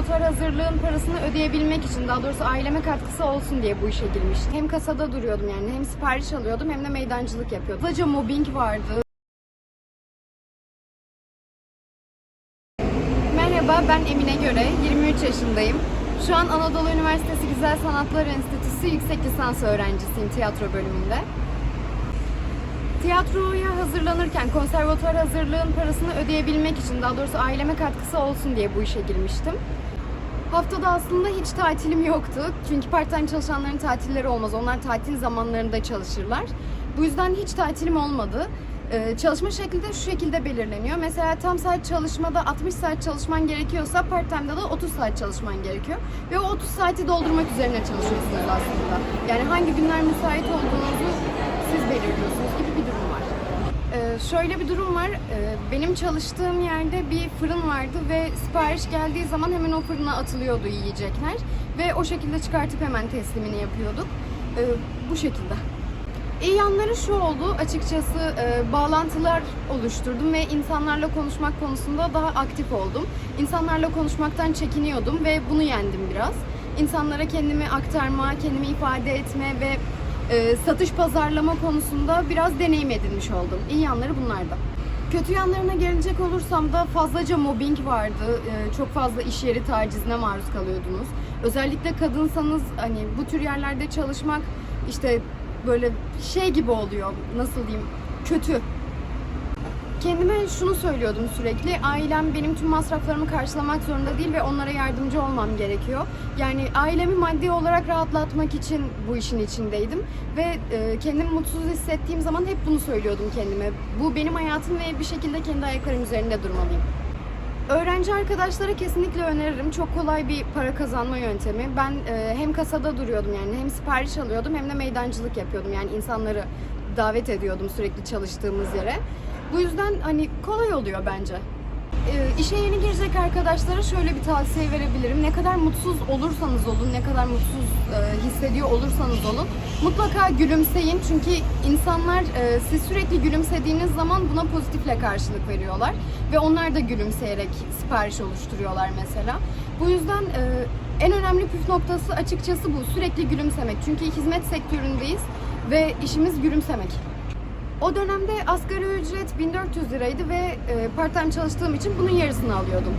konservatuar hazırlığın parasını ödeyebilmek için daha doğrusu aileme katkısı olsun diye bu işe girmiştim. Hem kasada duruyordum yani hem sipariş alıyordum hem de meydancılık yapıyordum. Fazlaca mobbing vardı. Merhaba ben Emine Göre, 23 yaşındayım. Şu an Anadolu Üniversitesi Güzel Sanatlar Enstitüsü yüksek lisans öğrencisiyim tiyatro bölümünde. Tiyatroya hazırlanırken konservatuar hazırlığın parasını ödeyebilmek için daha doğrusu aileme katkısı olsun diye bu işe girmiştim. Haftada aslında hiç tatilim yoktu. Çünkü part-time çalışanların tatilleri olmaz. Onlar tatil zamanlarında çalışırlar. Bu yüzden hiç tatilim olmadı. Ee, çalışma şekli de şu şekilde belirleniyor. Mesela tam saat çalışmada 60 saat çalışman gerekiyorsa part-time'da da 30 saat çalışman gerekiyor. Ve o 30 saati doldurmak üzerine çalışıyorsunuz aslında. Yani hangi günler müsait olduğunuzu siz belirliyorsunuz gibi bir durum var. Ee, şöyle bir durum var. Ee, benim çalıştığım yerde bir fırın vardı ve sipariş geldiği zaman hemen o fırına atılıyordu yiyecekler. Ve o şekilde çıkartıp hemen teslimini yapıyorduk. Ee, bu şekilde. İyi yanları şu oldu açıkçası e, bağlantılar oluşturdum ve insanlarla konuşmak konusunda daha aktif oldum. İnsanlarla konuşmaktan çekiniyordum ve bunu yendim biraz. İnsanlara kendimi aktarma, kendimi ifade etme ve e, satış pazarlama konusunda biraz deneyim edinmiş oldum. İyi yanları bunlardı. Kötü yanlarına gelecek olursam da fazlaca mobbing vardı. E, çok fazla iş yeri tacizine maruz kalıyordunuz. Özellikle kadınsanız hani bu tür yerlerde çalışmak işte böyle şey gibi oluyor. Nasıl diyeyim? Kötü. Kendime şunu söylüyordum sürekli. Ailem benim tüm masraflarımı karşılamak zorunda değil ve onlara yardımcı olmam gerekiyor. Yani ailemi maddi olarak rahatlatmak için bu işin içindeydim. Ve e, kendimi mutsuz hissettiğim zaman hep bunu söylüyordum kendime. Bu benim hayatım ve bir şekilde kendi ayaklarım üzerinde durmalıyım. Öğrenci arkadaşlara kesinlikle öneririm. Çok kolay bir para kazanma yöntemi. Ben e, hem kasada duruyordum yani hem sipariş alıyordum hem de meydancılık yapıyordum. Yani insanları davet ediyordum sürekli çalıştığımız yere. Bu yüzden hani kolay oluyor bence. E, işe yeni girecek arkadaşlara şöyle bir tavsiye verebilirim. Ne kadar mutsuz olursanız olun, ne kadar mutsuz e, hissediyor olursanız olun mutlaka gülümseyin. Çünkü insanlar e, siz sürekli gülümsediğiniz zaman buna pozitifle karşılık veriyorlar. Ve onlar da gülümseyerek sipariş oluşturuyorlar mesela. Bu yüzden e, en önemli püf noktası açıkçası bu. Sürekli gülümsemek. Çünkü hizmet sektöründeyiz ve işimiz gülümsemek. O dönemde asgari ücret 1400 liraydı ve e, part time çalıştığım için bunun yarısını alıyordum.